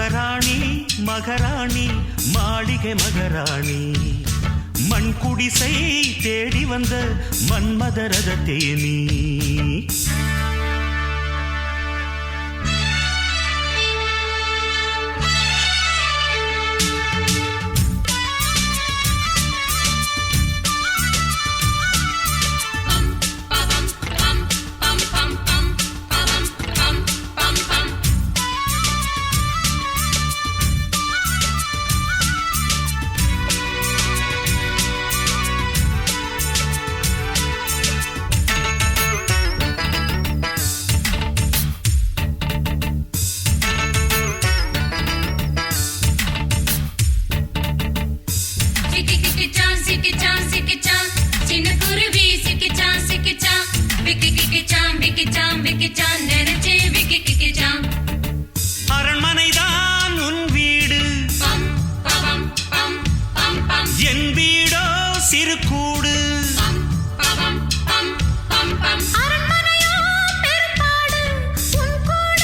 மகராணி மகராணி மாளிகை மகராணி. மண் குடிசை தேடி வந்த மன்மதரத தேனி சிக்கிச்சான் விக்கி கிக்கிச்சான் விக்கிச்சான் விக்கிச்சான் நினைச்சே விக்கி கிக்கிச்சான் அரண்மனைதான் உன் வீடு. பம் பவம் பம் பம் பம். என் வீடோ சிறு கூடு. பம் பம் பம் பம். அரண்மனையோ பெரும்பாடு உன் கூட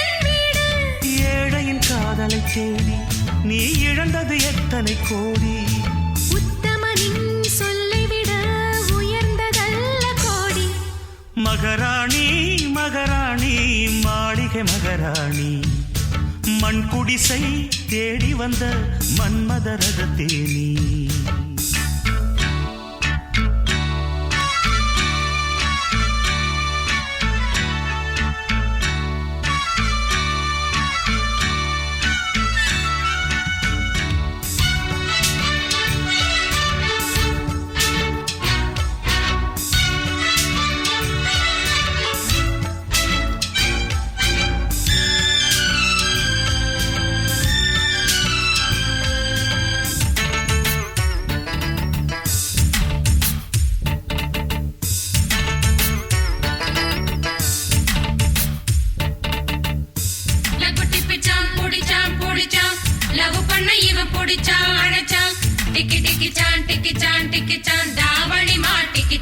என் வீடு. ஏழையின் காதலை தேடி நீ இழந்தது எத்தனை கோடி மகராணி மகராணி மாளிகை மகராணி. மண் குடிசை தேடி வந்த மன்மதரத தேனி இவன் புடிச்சான் அழைச்சான் டிக்கி டிக்கி சான் டிக்கி சான் டிக்கி சான். தாவணி மா டிக்கி